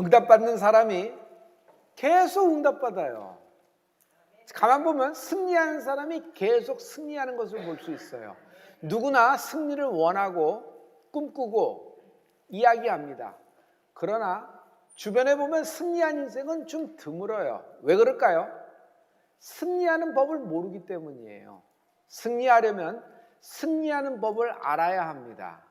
응답받는 사람이 계속 응답받아요. 가만 보면 승리하는 사람이 계속 승리하는 것을 볼 수 있어요. 누구나 승리를 원하고 꿈꾸고 이야기합니다. 그러나 주변에 보면 승리한 인생은 좀 드물어요. 왜 그럴까요? 승리하는 법을 모르기 때문이에요. 승리하려면 승리하는 법을 알아야 합니다.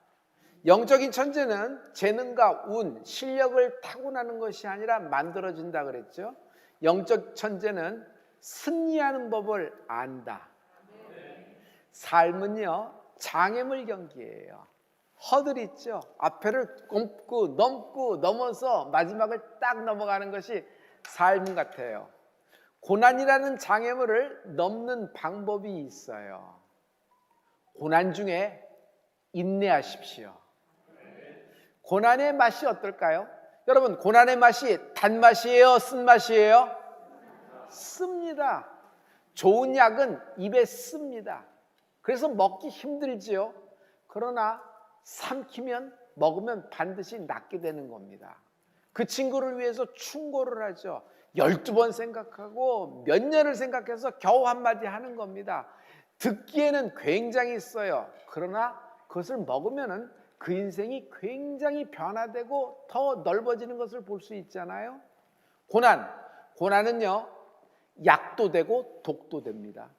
영적인 천재는 재능과 운, 실력을 타고나는 것이 아니라 만들어진다 그랬죠. 영적 천재는 승리하는 법을 안다. 삶은요, 장애물 경기예요. 허들 있죠. 앞에를 넘고 넘고 넘어서 마지막을 딱 넘어가는 것이 삶 같아요. 고난이라는 장애물을 넘는 방법이 있어요. 고난 중에 인내하십시오. 고난의 맛이 어떨까요? 여러분, 고난의 맛이 단맛이에요? 쓴맛이에요? 씁니다. 좋은 약은 입에 씁니다. 그래서 먹기 힘들지요. 그러나 삼키면 먹으면 반드시 낫게 되는 겁니다. 그 친구를 위해서 충고를 하죠. 12번 생각하고 몇 년을 생각해서 겨우 한마디 하는 겁니다. 듣기에는 굉장히 써요. 그러나 그것을 먹으면은 그 인생이 굉장히 변화되고 더 넓어지는 것을 볼 수 있잖아요. 고난, 고난은요, 약도 되고 독도 됩니다.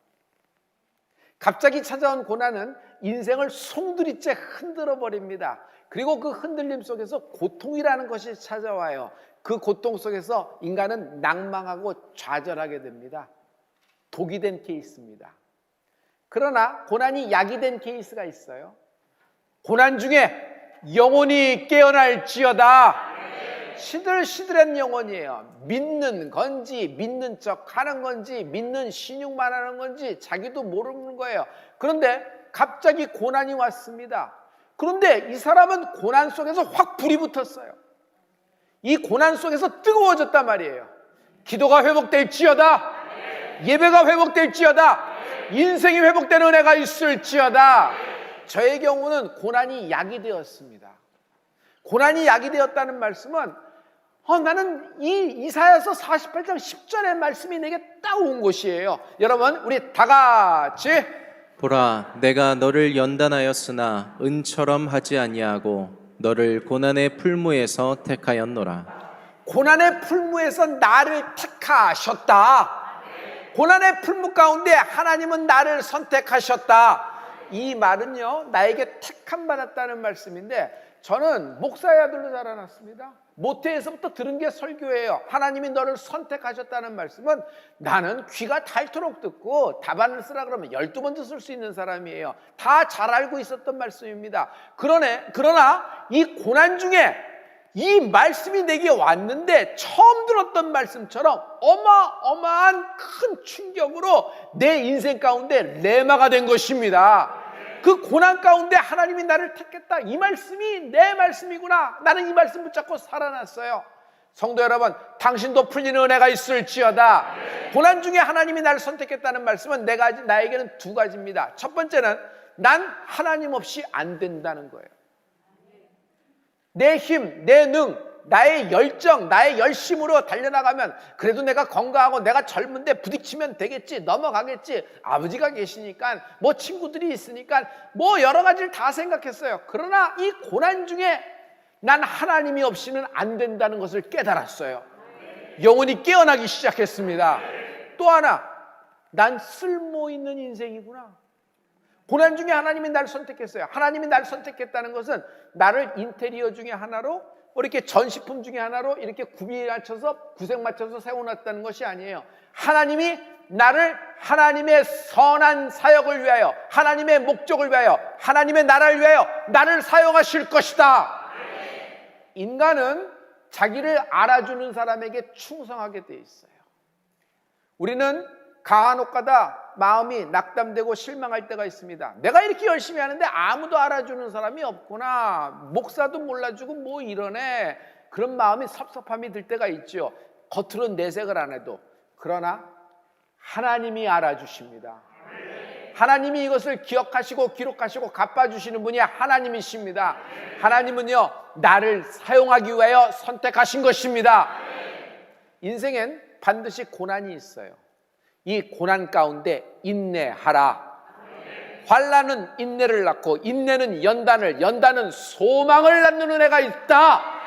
갑자기 찾아온 고난은 인생을 송두리째 흔들어 버립니다. 그리고 그 흔들림 속에서 고통이라는 것이 찾아와요. 그 고통 속에서 인간은 낭망하고 좌절하게 됩니다. 독이 된 케이스입니다. 그러나 고난이 약이 된 케이스가 있어요. 고난 중에 영혼이 깨어날지어다. 시들시들한 영혼이에요. 믿는 건지, 믿는 척 하는 건지, 믿는 신용만 하는 건지, 자기도 모르는 거예요. 그런데 갑자기 고난이 왔습니다. 그런데 이 사람은 고난 속에서 확 불이 붙었어요. 이 고난 속에서 뜨거워졌단 말이에요. 기도가 회복될지어다. 예배가 회복될지어다. 인생이 회복되는 은혜가 있을지어다. 저의 경우는 고난이 약이 되었습니다. 고난이 약이 되었다는 말씀은 어, 나는 이 이사야서 48장 10절의 말씀이 내게 딱온 것이에요. 여러분, 우리 다 같이 보라 내가 너를 연단하였으나 은처럼 하지 아니하고 너를 고난의 풀무에서 택하였노라 고난의 풀무에서 나를 택하셨다. 고난의 풀무 가운데 하나님은 나를 선택하셨다. 이 말은요, 나에게 택함 받았다는 말씀인데, 저는 목사의 아들로 자라났습니다. 모태에서부터 들은 게 설교예요. 하나님이 너를 선택하셨다는 말씀은 나는 귀가 닳도록 듣고 답안을 쓰라 그러면 열두 번째 쓸수 있는 사람이에요. 다 잘 알고 있었던 말씀입니다. 그러네, 그러나 이 고난 중에 이 말씀이 내게 왔는데 처음 들었던 말씀처럼 어마어마한 큰 충격으로 내 인생 가운데 레마가 된 것입니다. 그 고난 가운데 하나님이 나를 택했다. 이 말씀이 내 말씀이구나. 나는 이 말씀 붙잡고 살아났어요. 성도 여러분, 당신도 풀리는 은혜가 있을지어다. 고난 중에 하나님이 나를 선택했다는 말씀은 내가 나에게는 두 가지입니다. 첫 번째는 난 하나님 없이 안 된다는 거예요. 내 힘, 내 능, 나의 열정, 나의 열심으로 달려나가면 그래도 내가 건강하고 내가 젊은데 부딪히면 되겠지, 넘어가겠지. 아버지가 계시니까, 뭐 친구들이 있으니까, 뭐 여러 가지를 다 생각했어요. 그러나 이 고난 중에 난 하나님이 없이는 안 된다는 것을 깨달았어요. 영혼이 깨어나기 시작했습니다. 또 하나, 난 쓸모 있는 인생이구나. 고난 중에 하나님이 나를 선택했어요. 하나님이 나를 선택했다는 것은 나를 인테리어 중에 하나로 뭐 이렇게 전시품 중에 하나로 이렇게 구비 맞춰서 구색 맞춰서 세워놨다는 것이 아니에요. 하나님이 나를 하나님의 선한 사역을 위하여 하나님의 목적을 위하여 하나님의 나라를 위하여 나를 사용하실 것이다. 인간은 자기를 알아주는 사람에게 충성하게 돼 있어요. 우리는 가한옥가다 마음이 낙담되고 실망할 때가 있습니다. 내가 이렇게 열심히 하는데 아무도 알아주는 사람이 없구나. 목사도 몰라주고 뭐 이러네. 그런 마음이 섭섭함이 들 때가 있죠. 겉으로는 내색을 안 해도. 그러나 하나님이 알아주십니다. 하나님이 이것을 기억하시고 기록하시고 갚아주시는 분이 하나님이십니다. 하나님은요, 나를 사용하기 위하여 선택하신 것입니다. 인생엔 반드시 고난이 있어요. 이 고난 가운데 인내하라. 환란은 인내를 낳고 인내는 연단을 연단은 소망을 낳는 은혜가 있다.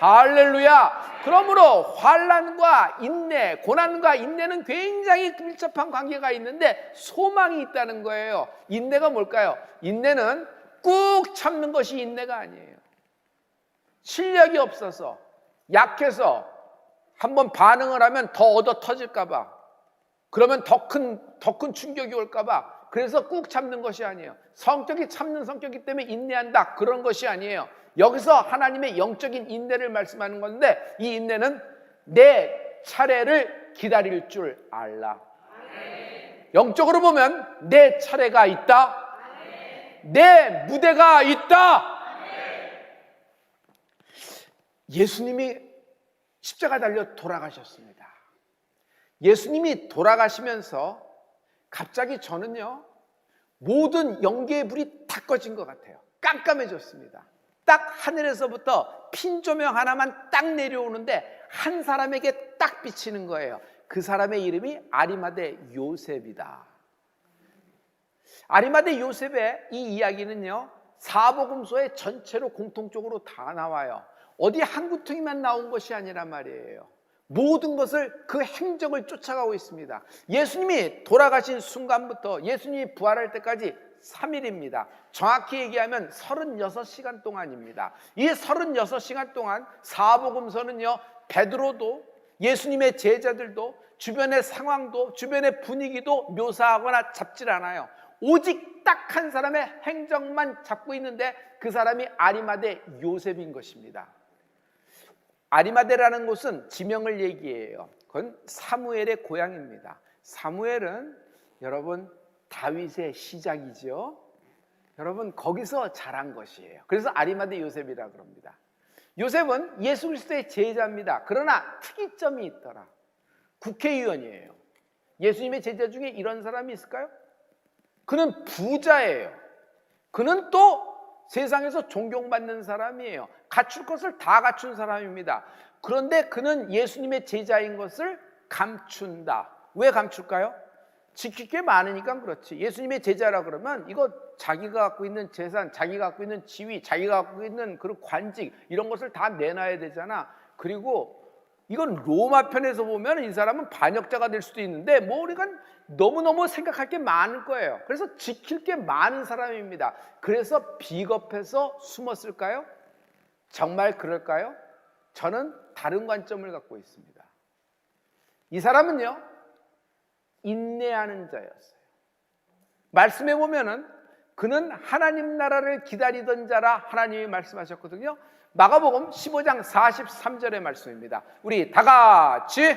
할렐루야. 그러므로 환란과 인내, 고난과 인내는 굉장히 밀접한 관계가 있는데 소망이 있다는 거예요. 인내가 뭘까요? 인내는 꾹 참는 것이 인내가 아니에요. 실력이 없어서 약해서 한번 반응을 하면 더 얻어 터질까 봐 그러면 더 큰 더 큰 충격이 올까봐 그래서 꾹 참는 것이 아니에요. 성격이 참는 성격이기 때문에 인내한다 그런 것이 아니에요. 여기서 하나님의 영적인 인내를 말씀하는 건데 이 인내는 내 차례를 기다릴 줄 알라. 영적으로 보면 내 차례가 있다. 내 무대가 있다. 예수님이 십자가 달려 돌아가셨습니다. 예수님이 돌아가시면서 갑자기 저는요, 모든 연기의 불이 다 꺼진 것 같아요. 깜깜해졌습니다. 딱 하늘에서부터 핀 조명 하나만 딱 내려오는데 한 사람에게 딱 비치는 거예요. 그 사람의 이름이 아리마대 요셉이다. 아리마대 요셉의 이 이야기는요, 사복음서의 전체로 공통적으로 다 나와요. 어디 한 구퉁이만 나온 것이 아니란 말이에요. 모든 것을 그 행적을 쫓아가고 있습니다. 예수님이 돌아가신 순간부터 예수님이 부활할 때까지 3일입니다. 정확히 얘기하면 36시간 동안입니다. 이 36시간 동안 사복음서는요, 베드로도 예수님의 제자들도 주변의 상황도 주변의 분위기도 묘사하거나 잡질 않아요. 오직 딱 한 사람의 행적만 잡고 있는데 그 사람이 아리마대 요셉인 것입니다. 아리마대라는 곳은 지명을 얘기해요. 그건 사무엘의 고향입니다. 사무엘은 여러분 다윗의 시작이죠. 여러분 거기서 자란 것이에요. 그래서 아리마대 요셉이라 그럽니다. 요셉은 예수 그리스도의 제자입니다. 그러나 특이점이 있더라. 국회의원이에요. 예수님의 제자 중에 이런 사람이 있을까요? 그는 부자예요. 그는 또 세상에서 존경받는 사람이에요. 갖출 것을 다 갖춘 사람입니다. 그런데 그는 예수님의 제자인 것을 감춘다. 왜 감출까요? 지킬 게 많으니까 그렇지. 예수님의 제자라 그러면 이거 자기가 갖고 있는 재산, 자기가 갖고 있는 지위, 자기가 갖고 있는 그런 관직 이런 것을 다 내놔야 되잖아. 그리고 이건 로마 편에서 보면 이 사람은 반역자가 될 수도 있는데 뭐 우리가 너무너무 생각할 게 많을 거예요. 그래서 지킬 게 많은 사람입니다. 그래서 비겁해서 숨었을까요? 정말 그럴까요? 저는 다른 관점을 갖고 있습니다. 이 사람은요, 인내하는 자였어요. 말씀해 보면은 그는 하나님 나라를 기다리던 자라 하나님이 말씀하셨거든요. 마가복음 15장 43절의 말씀입니다. 우리 다 같이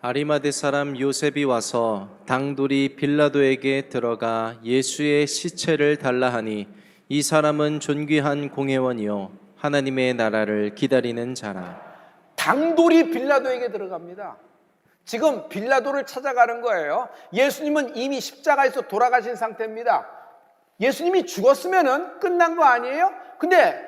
아리마대 사람 요셉이 와서 당돌이 빌라도에게 들어가 예수의 시체를 달라 하니 이 사람은 존귀한 공회원이요 하나님의 나라를 기다리는 자라. 당돌이 빌라도에게 들어갑니다. 지금 빌라도를 찾아가는 거예요. 예수님은 이미 십자가에서 돌아가신 상태입니다. 예수님이 죽었으면 끝난 거 아니에요? 근데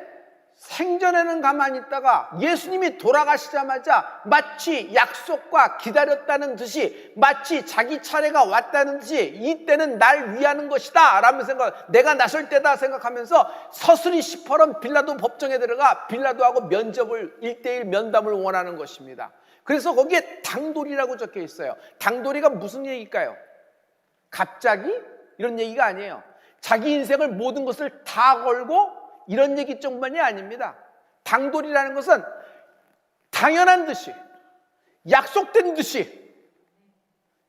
생전에는 가만히 있다가 예수님이 돌아가시자마자 마치 약속과 기다렸다는 듯이 마치 자기 차례가 왔다는 듯이 이때는 날 위하는 것이다 라는 생각 내가 나설 때다 생각하면서 서슬이 시퍼런 빌라도 법정에 들어가 빌라도하고 면접을 일대일 면담을 원하는 것입니다 그래서 거기에 당돌이라고 적혀 있어요 당돌이가 무슨 얘기일까요? 갑자기? 이런 얘기가 아니에요 자기 인생을 모든 것을 다 걸고 이런 얘기 정만이 아닙니다. 당돌이라는 것은 당연한 듯이 약속된 듯이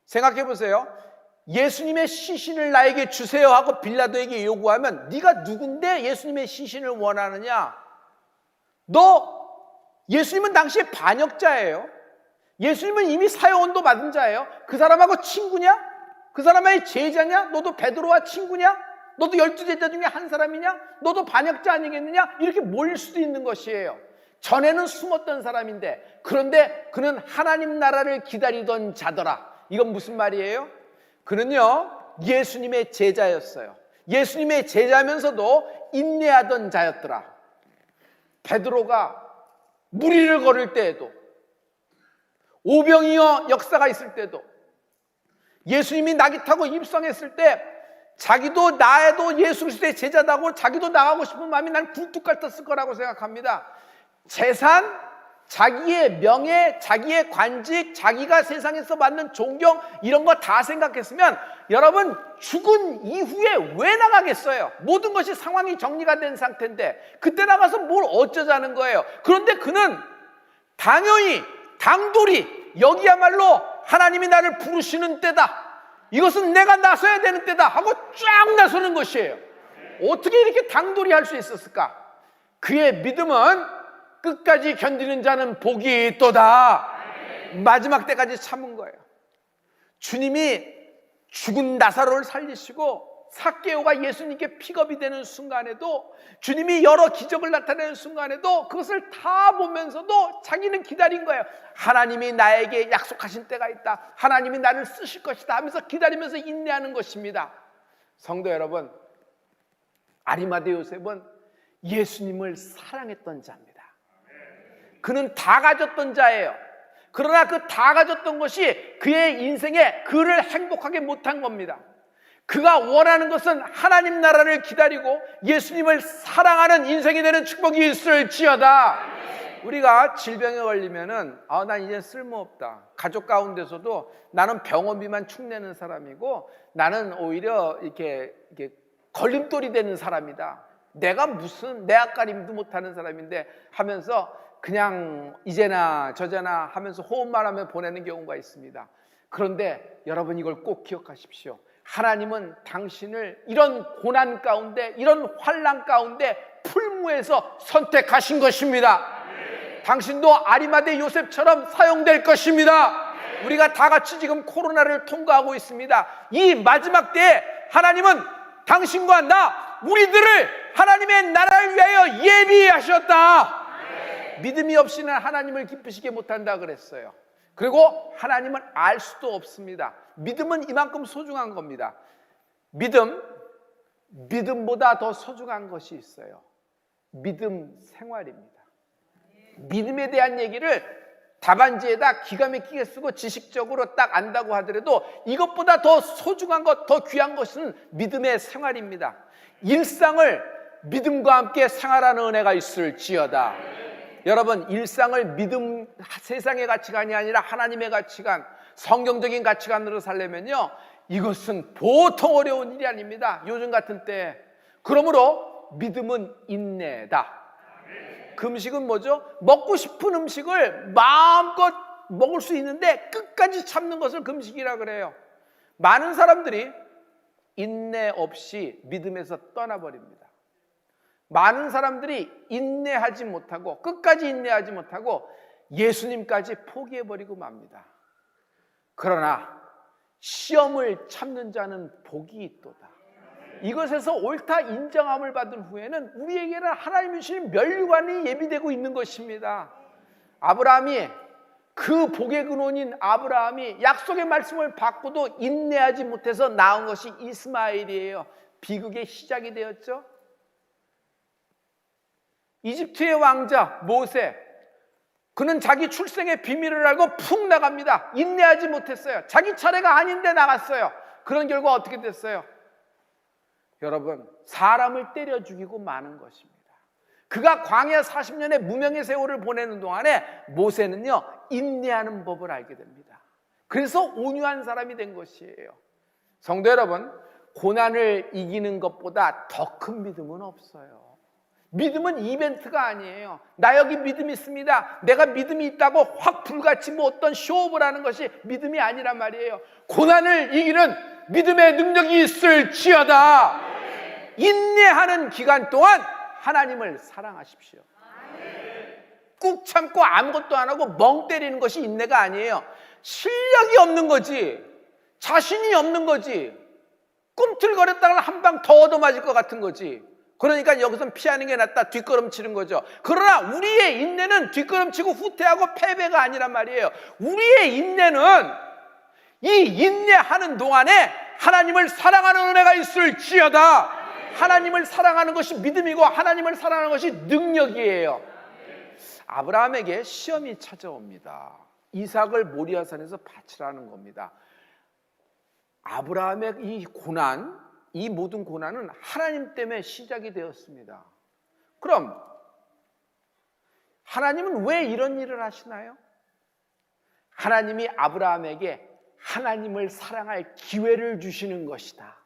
생각해 보세요. 예수님의 시신을 나에게 주세요 하고 빌라도에게 요구하면 네가 누군데 예수님의 시신을 원하느냐? 너 예수님은 당시에 반역자예요. 예수님은 이미 사형원도 받은 자예요. 그 사람하고 친구냐? 그 사람의 제자냐? 너도 베드로와 친구냐? 너도 열두 제자 중에 한 사람이냐? 너도 반역자 아니겠느냐? 이렇게 몰릴 수도 있는 것이에요. 전에는 숨었던 사람인데 그런데 그는 하나님 나라를 기다리던 자더라. 이건 무슨 말이에요? 그는요 예수님의 제자였어요. 예수님의 제자면서도 인내하던 자였더라. 베드로가 무리를 걸을 때에도 오병이어 역사가 있을 때도 예수님이 낙이 타고 입성했을 때 자기도 나에도 예수 그리스도의 제자다고 자기도 나가고 싶은 마음이 난 굴뚝 같았을 거라고 생각합니다. 재산, 자기의 명예, 자기의 관직, 자기가 세상에서 받는 존경 이런 거 다 생각했으면 여러분 죽은 이후에 왜 나가겠어요? 모든 것이 상황이 정리가 된 상태인데 그때 나가서 뭘 어쩌자는 거예요. 그런데 그는 당연히 당돌이 여기야말로 하나님이 나를 부르시는 때다. 이것은 내가 나서야 되는 때다 하고 쫙 나서는 것이에요. 어떻게 이렇게 당돌이 할 수 있었을까? 그의 믿음은 끝까지 견디는 자는 복이 있도다. 마지막 때까지 참은 거예요. 주님이 죽은 나사로를 살리시고 사케오가 예수님께 픽업이 되는 순간에도 주님이 여러 기적을 나타내는 순간에도 그것을 다 보면서도 자기는 기다린 거예요. 하나님이 나에게 약속하신 때가 있다. 하나님이 나를 쓰실 것이다 하면서 기다리면서 인내하는 것입니다. 성도 여러분, 아리마데 요셉은 예수님을 사랑했던 자입니다. 그는 다 가졌던 자예요. 그러나 그 다 가졌던 것이 그의 인생에 그를 행복하게 못한 겁니다. 그가 원하는 것은 하나님 나라를 기다리고 예수님을 사랑하는 인생이 되는 축복이 있을지어다. 우리가 질병에 걸리면은 아, 난 이제 쓸모없다. 가족 가운데서도 나는 병원비만 축내는 사람이고 나는 오히려 이렇게, 이렇게 걸림돌이 되는 사람이다. 내가 무슨 내 앞가림도 못하는 사람인데 하면서 그냥 이제나 저제나 하면서 호흡만 하며 보내는 경우가 있습니다. 그런데 여러분 이걸 꼭 기억하십시오. 하나님은 당신을 이런 고난 가운데, 이런 환란 가운데 풀무에서 선택하신 것입니다. 당신도 아리마대 요셉처럼 사용될 것입니다. 우리가 다 같이 지금 코로나를 통과하고 있습니다. 이 마지막 때에 하나님은 당신과 나, 우리들을 하나님의 나라를 위하여 예비하셨다. 믿음이 없이는 하나님을 기쁘시게 못한다 그랬어요. 그리고 하나님을 알 수도 없습니다. 믿음은 이만큼 소중한 겁니다. 믿음, 믿음보다 더 소중한 것이 있어요. 믿음 생활입니다. 믿음에 대한 얘기를 답안지에다 기가 막히게 쓰고 지식적으로 딱 안다고 하더라도 이것보다 더 소중한 것, 더 귀한 것은 믿음의 생활입니다. 일상을 믿음과 함께 생활하는 은혜가 있을지어다. 여러분, 일상을 믿음, 세상의 가치관이 아니라 하나님의 가치관, 성경적인 가치관으로 살려면요, 이것은 보통 어려운 일이 아닙니다. 요즘 같은 때. 그러므로 믿음은 인내다. 그 음식은 뭐죠? 먹고 싶은 음식을 마음껏 먹을 수 있는데 끝까지 참는 것을 금식이라 그래요. 많은 사람들이 인내 없이 믿음에서 떠나버립니다. 많은 사람들이 인내하지 못하고 끝까지 인내하지 못하고 예수님까지 포기해버리고 맙니다. 그러나 시험을 참는 자는 복이 있도다. 이것에서 옳다 인정함을 받은 후에는 우리에게는 하나님이 주신 면류관이 예비되고 있는 것입니다. 아브라함이 그 복의 근원인 아브라함이 약속의 말씀을 받고도 인내하지 못해서 낳은 것이 이스마엘이에요. 비극의 시작이 되었죠. 이집트의 왕자 모세 그는 자기 출생의 비밀을 알고 푹 나갑니다. 인내하지 못했어요. 자기 차례가 아닌데 나갔어요. 그런 결과 어떻게 됐어요? 여러분, 사람을 때려 죽이고 마는 것입니다. 그가 광야 40년의 무명의 세월을 보내는 동안에 모세는요, 인내하는 법을 알게 됩니다. 그래서 온유한 사람이 된 것이에요. 성도 여러분, 고난을 이기는 것보다 더 큰 믿음은 없어요. 믿음은 이벤트가 아니에요. 나 여기 믿음 있습니다. 내가 믿음이 있다고 확 불같이 뭐 어떤 쇼업을 하는 것이 믿음이 아니란 말이에요. 고난을 이기는 믿음의 능력이 있을지어다. 인내하는 기간 동안 하나님을 사랑하십시오. 꾹 참고 아무것도 안 하고 멍 때리는 것이 인내가 아니에요. 실력이 없는 거지. 자신이 없는 거지. 꿈틀거렸다가 한 방 더 얻어맞을 것 같은 거지. 그러니까 여기서 피하는 게 낫다. 뒷걸음치는 거죠. 그러나 우리의 인내는 뒷걸음치고 후퇴하고 패배가 아니란 말이에요. 우리의 인내는 이 인내하는 동안에 하나님을 사랑하는 은혜가 있을지어다. 하나님을 사랑하는 것이 믿음이고 하나님을 사랑하는 것이 능력이에요. 아브라함에게 시험이 찾아옵니다. 이삭을 모리아산에서 바치라는 겁니다. 아브라함의 이 고난, 이 모든 고난은 하나님 때문에 시작이 되었습니다. 그럼 하나님은 왜 이런 일을 하시나요? 하나님이 아브라함에게 하나님을 사랑할 기회를 주시는 것이다.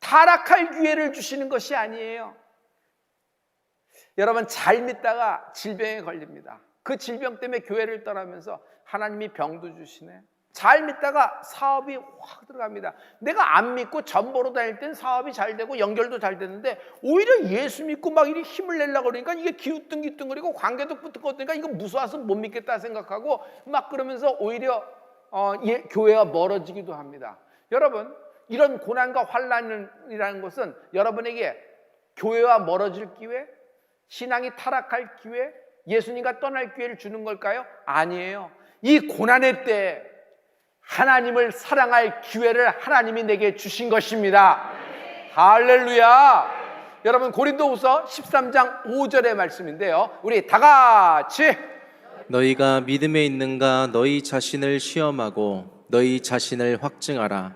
타락할 기회를 주시는 것이 아니에요. 여러분 잘 믿다가 질병에 걸립니다. 그 질병 때문에 교회를 떠나면서 하나님이 병도 주시네. 잘 믿다가 사업이 확 들어갑니다. 내가 안 믿고 전 보러 다닐 땐 사업이 잘 되고 연결도 잘 되는데 오히려 예수 믿고 막 이리 힘을 내려고 그러니까 이게 기우뚱기뚱거리고 관계도 붙었으니까 이거 무서워서 못 믿겠다 생각하고 막 그러면서 오히려 어, 예, 교회와 멀어지기도 합니다. 여러분 이런 고난과 환란이라는 것은 여러분에게 교회와 멀어질 기회, 신앙이 타락할 기회, 예수님과 떠날 기회를 주는 걸까요? 아니에요. 이 고난의 때 하나님을 사랑할 기회를 하나님이 내게 주신 것입니다. 할렐루야. 여러분 고린도후서 13장 5절의 말씀인데요. 우리 다 같이 너희가 믿음에 있는가 너희 자신을 시험하고 너희 자신을 확증하라.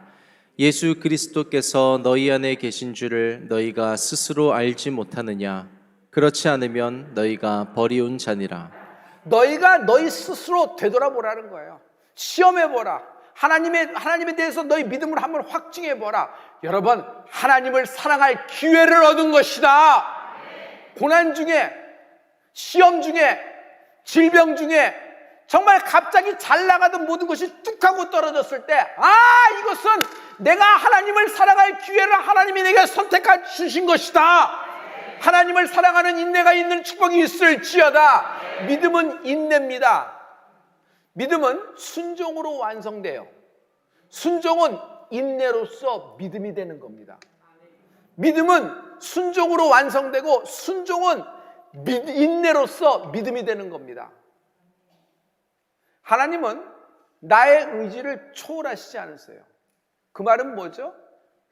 예수 그리스도께서 너희 안에 계신 줄을 너희가 스스로 알지 못하느냐? 그렇지 않으면 너희가 버리운 자니라. 너희가 너희 스스로 되돌아보라는 거예요. 시험해 보라. 하나님의 하나님에 대해서 너희 믿음을 한번 확증해 보라. 여러분, 하나님을 사랑할 기회를 얻은 것이다. 고난 중에 시험 중에 질병 중에 정말 갑자기 잘 나가던 모든 것이 뚝 하고 떨어졌을 때, 아, 이것은 내가 하나님을 사랑할 기회를 하나님이 내게 선택해 주신 것이다. 하나님을 사랑하는 인내가 있는 축복이 있을지어다. 믿음은 인내입니다. 믿음은 순종으로 완성돼요. 순종은 인내로서 믿음이 되는 겁니다. 믿음은 순종으로 완성되고 순종은 믿- 인내로서 믿음이 되는 겁니다. 하나님은 나의 의지를 초월하시지 않으세요. 그 말은 뭐죠?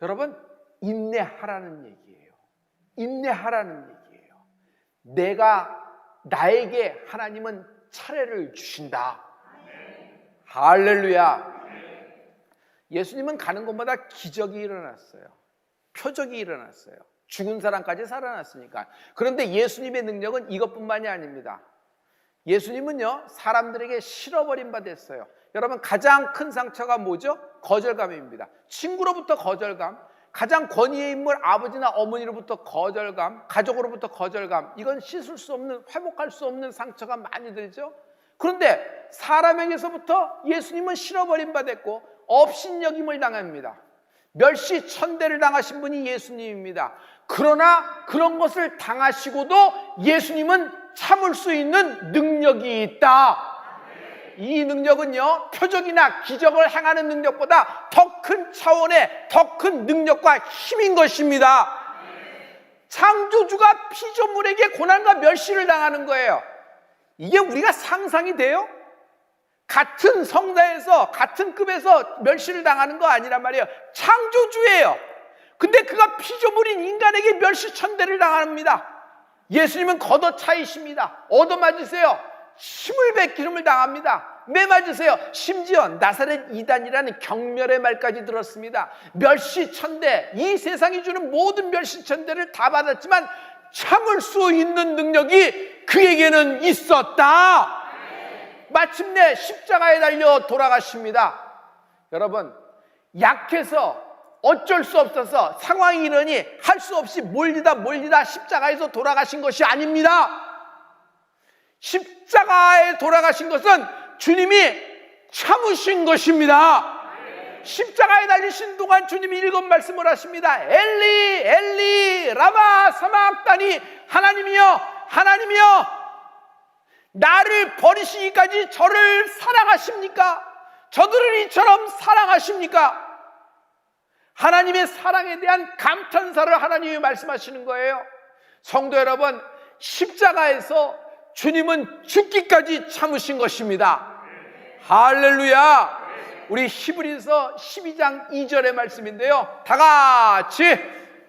여러분, 인내하라는 얘기예요. 인내하라는 얘기예요. 내가 나에게 하나님은 차례를 주신다. 할렐루야. 예수님은 가는 곳마다 기적이 일어났어요. 표적이 일어났어요. 죽은 사람까지 살아났으니까. 그런데 예수님의 능력은 이것뿐만이 아닙니다. 예수님은요, 사람들에게 실어버린 바 됐어요. 여러분, 가장 큰 상처가 뭐죠? 거절감입니다. 친구로부터 거절감, 가장 권위의 인물 아버지나 어머니로부터 거절감, 가족으로부터 거절감, 이건 씻을 수 없는, 회복할 수 없는 상처가 많이 들죠? 그런데 사람에게서부터 예수님은 실어버린 바 됐고, 업신여김을 당합니다. 멸시 천대를 당하신 분이 예수님입니다. 그러나 그런 것을 당하시고도 예수님은 참을 수 있는 능력이 있다. 이 능력은요, 표적이나 기적을 행하는 능력보다 더 큰 차원의 더 큰 능력과 힘인 것입니다. 창조주가 피조물에게 고난과 멸시를 당하는 거예요. 이게 우리가 상상이 돼요? 같은 성자에서 같은 급에서 멸시를 당하는 거 아니란 말이에요. 창조주예요. 근데 그가 피조물인 인간에게 멸시천대를 당합니다. 예수님은 걷어차이십니다. 얻어맞으세요. 힘을 배 기름을 당합니다. 매 맞으세요. 심지어 나사렛 이단이라는 경멸의 말까지 들었습니다. 멸시천대, 이 세상이 주는 모든 멸시천대를 다 받았지만 참을 수 있는 능력이 그에게는 있었다. 마침내 십자가에 달려 돌아가십니다. 여러분, 약해서 어쩔 수 없어서 상황이 이러니 할 수 없이 몰리다 몰리다 십자가에서 돌아가신 것이 아닙니다. 십자가에 돌아가신 것은 주님이 참으신 것입니다. 십자가에 달리신 동안 주님이 일곱 말씀을 하십니다. 엘리, 엘리, 라마, 사막다니, 하나님이여, 하나님이여, 나를 버리시기까지 저를 사랑하십니까? 저들을 이처럼 사랑하십니까? 하나님의 사랑에 대한 감탄사를 하나님이 말씀하시는 거예요. 성도 여러분, 십자가에서 주님은 죽기까지 참으신 것입니다. 할렐루야! 우리 히브리서 12장 2절의 말씀인데요. 다 같이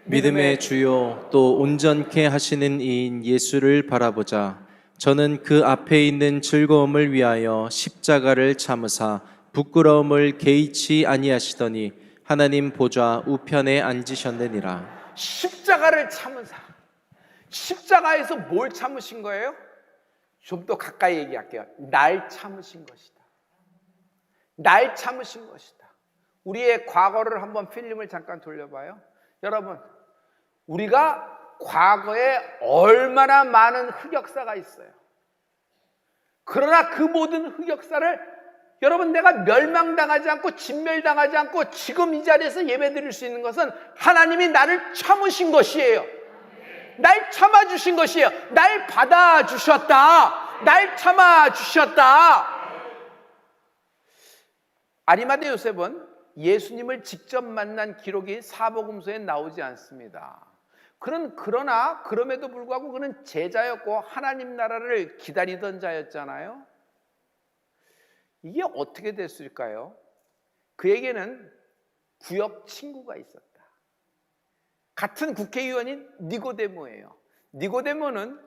믿음의 주요 또 온전케 하시는 이인 예수를 바라보자. 저는 그 앞에 있는 즐거움을 위하여 십자가를 참으사 부끄러움을 개의치 아니하시더니 하나님 보좌 우편에 앉으셨느니라. 십자가를 참으사. 십자가에서 뭘 참으신 거예요? 좀 더 가까이 얘기할게요. 날 참으신 것이다. 날 참으신 것이다. 우리의 과거를 한번 필름을 잠깐 돌려봐요. 여러분, 우리가 과거에 얼마나 많은 흑역사가 있어요. 그러나 그 모든 흑역사를 여러분 내가 멸망당하지 않고 진멸당하지 않고 지금 이 자리에서 예배드릴 수 있는 것은 하나님이 나를 참으신 것이에요. 날 참아주신 것이에요. 날 받아주셨다. 날 참아주셨다. 아리마대 요셉은 예수님을 직접 만난 기록이 사복음서에 나오지 않습니다. 그는 그러나 그럼에도 불구하고 그는 제자였고 하나님 나라를 기다리던 자였잖아요. 이게 어떻게 됐을까요? 그에게는 구역 친구가 있었다. 같은 국회의원인 니고데모예요. 니고데모는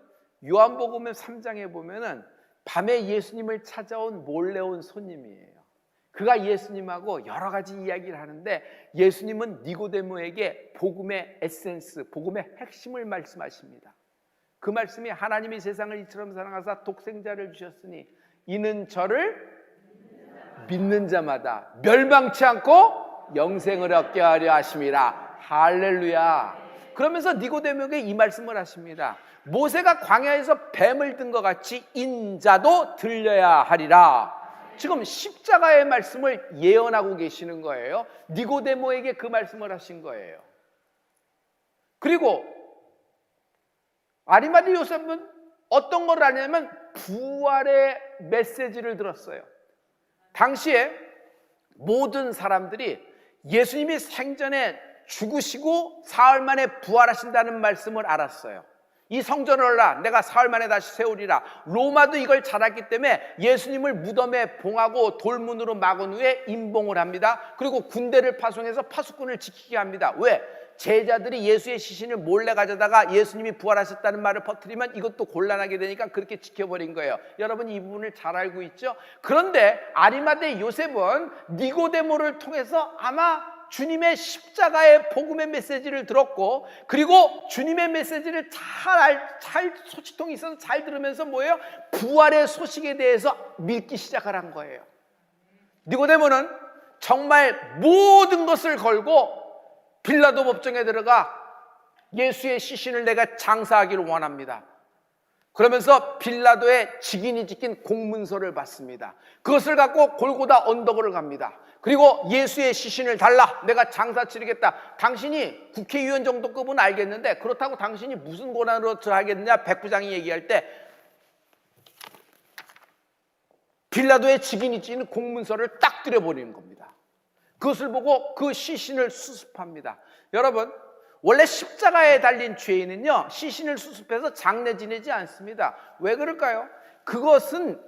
요한복음 3장에 보면은 밤에 예수님을 찾아온 몰래 온 손님이에요. 그가 예수님하고 여러 가지 이야기를 하는데 예수님은 니고데모에게 복음의 에센스, 복음의 핵심을 말씀하십니다. 그 말씀이 하나님이 세상을 이처럼 사랑하사 독생자를 주셨으니 이는 저를 믿는 자마다 멸망치 않고 영생을 얻게 하려 하심이라. 할렐루야. 그러면서 니고데모에게 이 말씀을 하십니다. 모세가 광야에서 뱀을 든 것 같이 인자도 들려야 하리라. 지금 십자가의 말씀을 예언하고 계시는 거예요. 니고데모에게 그 말씀을 하신 거예요. 그리고 아리마디 요셉은 어떤 걸 하냐면 부활의 메시지를 들었어요. 당시에 모든 사람들이 예수님이 생전에 죽으시고 사흘 만에 부활하신다는 말씀을 알았어요. 이 성전을 올라 내가 사흘 만에 다시 세우리라. 로마도 이걸 잘 알기 때문에 예수님을 무덤에 봉하고 돌문으로 막은 후에 임봉을 합니다. 그리고 군대를 파송해서 파수꾼을 지키게 합니다. 왜? 제자들이 예수의 시신을 몰래 가져다가 예수님이 부활하셨다는 말을 퍼뜨리면 이것도 곤란하게 되니까 그렇게 지켜버린 거예요. 여러분 이 부분을 잘 알고 있죠? 그런데 아리마대 요셉은 니고데모를 통해서 아마 주님의 십자가의 복음의 메시지를 들었고 그리고 주님의 메시지를 잘, 알, 잘 소치통이 있어서 잘 들으면서 뭐예요? 부활의 소식에 대해서 믿기 시작을 거예요. 니고데모는 정말 모든 것을 걸고 빌라도 법정에 들어가 예수의 시신을 내가 장사하기를 원합니다. 그러면서 빌라도의 직인이 찍힌 공문서를 받습니다. 그것을 갖고 골고다 언덕으로 갑니다. 그리고 예수의 시신을 달라. 내가 장사 치르겠다. 당신이 국회의원 정도급은 알겠는데 그렇다고 당신이 무슨 권한으로 들어가겠느냐? 백부장이 얘기할 때 빌라도의 직인이 찍는 공문서를 딱 들여버리는 겁니다. 그것을 보고 그 시신을 수습합니다. 여러분, 원래 십자가에 달린 죄인은요, 시신을 수습해서 장례 지내지 않습니다. 왜 그럴까요? 그것은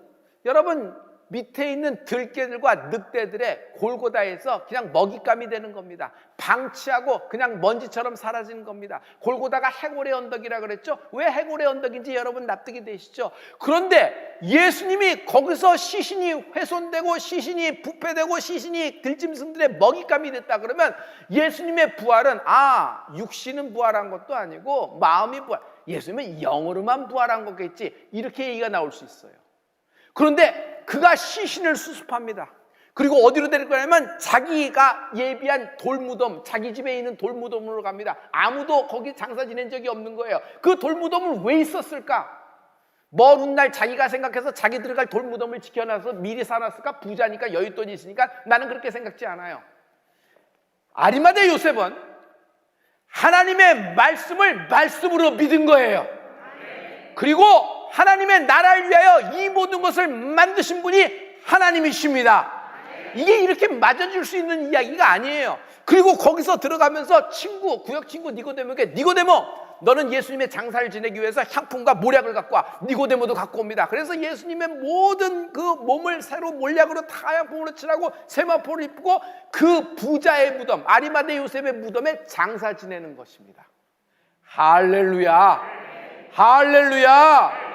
여러분, 밑에 있는 들개들과 늑대들의 골고다에서 그냥 먹잇감이 되는 겁니다. 방치하고 그냥 먼지처럼 사라지는 겁니다. 골고다가 해골의 언덕이라 그랬죠? 왜 해골의 언덕인지 여러분 납득이 되시죠? 그런데 예수님이 거기서 시신이 훼손되고 시신이 부패되고 시신이 들짐승들의 먹잇감이 됐다 그러면 예수님의 부활은 아, 육신은 부활한 것도 아니고 마음이 부활. 예수님은 영으로만 부활한 거겠지. 이렇게 얘기가 나올 수 있어요. 그런데 그가 시신을 수습합니다. 그리고 어디로 데릴 거냐면 자기가 예비한 돌무덤, 자기 집에 있는 돌무덤으로 갑니다. 아무도 거기 장사 지낸 적이 없는 거예요. 그 돌무덤은 왜 있었을까? 먼 훗날 자기가 생각해서 자기 들어갈 돌무덤을 지켜놔서 미리 사놨을까? 부자니까 여윳돈이 있으니까 나는 그렇게 생각지 않아요. 아리마대 요셉은 하나님의 말씀을 말씀으로 믿은 거예요. 그리고 하나님의 나라를 위하여 이 모든 것을 만드신 분이 하나님이십니다. 이게 이렇게 맞아줄 수 있는 이야기가 아니에요. 그리고 거기서 들어가면서 친구, 구역 친구 니고데모에게 니고데모, 너는 예수님의 장사를 지내기 위해서 향품과 모략을 갖고 와. 니고데모도 갖고 옵니다. 그래서 예수님의 모든 그 몸을 새로 몰약으로 타양품으로 칠하고 세마포를 입고 그 부자의 무덤, 아리마대 요셉의 무덤에 장사 지내는 것입니다. 할렐루야. 할렐루야.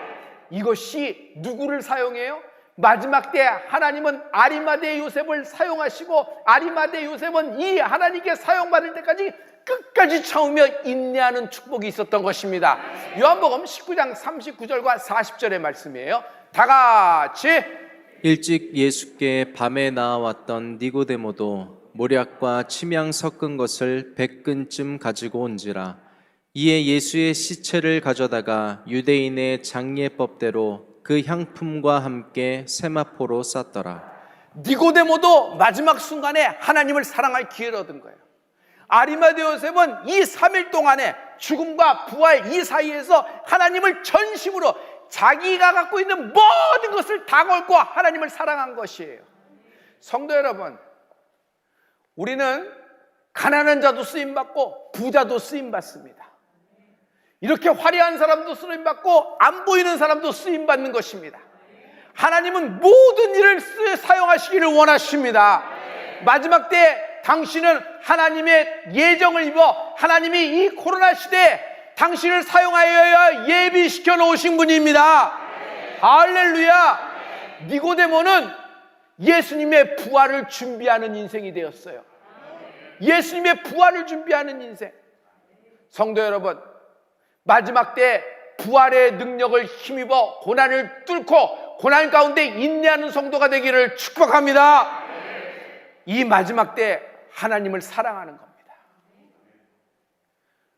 이것이 누구를 사용해요? 마지막 때 하나님은 아리마대 요셉을 사용하시고 아리마대 요셉은 이 하나님께 사용받을 때까지 끝까지 참으며 인내하는 축복이 있었던 것입니다. 요한복음 19장 39절과 40절의 말씀이에요. 다 같이 일찍 예수께 밤에 나와왔던 니고데모도 모략과 침향 섞은 것을 백근쯤 가지고 온지라 이에 예수의 시체를 가져다가 유대인의 장례법대로 그 향품과 함께 세마포로 쌌더라 니고데모도 마지막 순간에 하나님을 사랑할 기회를 얻은 거예요. 아리마대 요셉은 이 3일 동안에 죽음과 부활 이 사이에서 하나님을 전심으로 자기가 갖고 있는 모든 것을 다 걸고 하나님을 사랑한 것이에요. 성도 여러분, 우리는 가난한 자도 쓰임 받고 부자도 쓰임 받습니다. 이렇게 화려한 사람도 쓰임 받고 안 보이는 사람도 쓰임 받는 것입니다. 하나님은 모든 일을 쓰- 사용하시기를 원하십니다. 마지막 때 당신은 하나님의 예정을 입어 하나님이 이 코로나 시대에 당신을 사용하여 예비시켜 놓으신 분입니다. 할렐루야. 니고데모는 예수님의 부활을 준비하는 인생이 되었어요. 예수님의 부활을 준비하는 인생. 성도 여러분, 마지막 때 부활의 능력을 힘입어 고난을 뚫고 고난 가운데 인내하는 성도가 되기를 축복합니다. 이 마지막 때 하나님을 사랑하는 겁니다.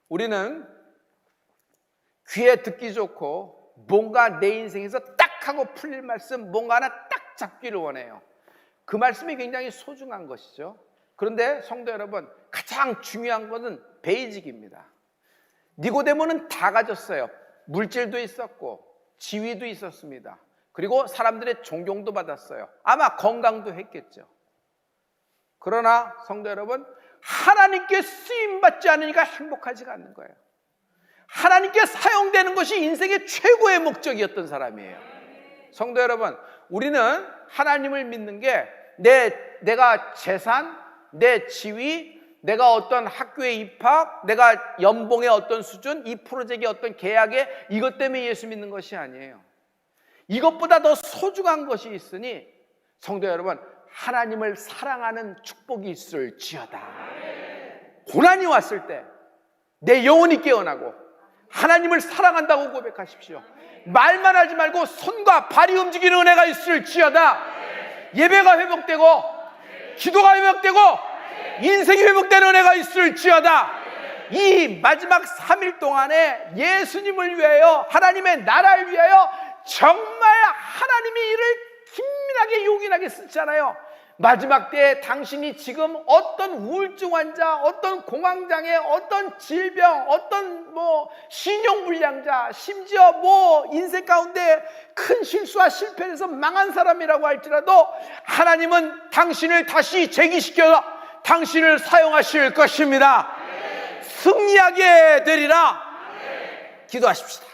우리는 귀에 듣기 좋고 뭔가 내 인생에서 딱 하고 풀릴 말씀, 뭔가 하나 딱 잡기를 원해요. 그 말씀이 굉장히 소중한 것이죠. 그런데 성도 여러분, 가장 중요한 것은 베이직입니다. 니고데모는 다 가졌어요. 물질도 있었고 지위도 있었습니다. 그리고 사람들의 존경도 받았어요. 아마 건강도 했겠죠. 그러나 성도 여러분, 하나님께 쓰임 받지 않으니까 행복하지가 않는 거예요. 하나님께 사용되는 것이 인생의 최고의 목적이었던 사람이에요. 성도 여러분, 우리는 하나님을 믿는 게 내, 내가 재산, 내 지위, 내가 어떤 학교에 입학, 내가 연봉의 어떤 수준, 이 프로젝트의 어떤 계약에 이것 때문에 예수 믿는 것이 아니에요. 이것보다 더 소중한 것이 있으니 성도 여러분, 하나님을 사랑하는 축복이 있을지어다. 고난이 왔을 때 내 영혼이 깨어나고 하나님을 사랑한다고 고백하십시오. 말만 하지 말고 손과 발이 움직이는 은혜가 있을지어다. 예배가 회복되고 기도가 회복되고 인생이 회복되는 은혜가 있을지어다. 이 마지막 3일 동안에 예수님을 위하여 하나님의 나라를 위하여 정말 하나님의 일을 긴밀하게 요긴하게 쓰잖아요. 마지막 때에 당신이 지금 어떤 우울증 환자, 어떤 공황장애, 어떤 질병, 어떤 뭐 신용불량자, 심지어 뭐 인생 가운데 큰 실수와 실패를 해서 망한 사람이라고 할지라도 하나님은 당신을 다시 재기시켜 당신을 사용하실 것입니다. 승리하게 되리라. 기도하십시다.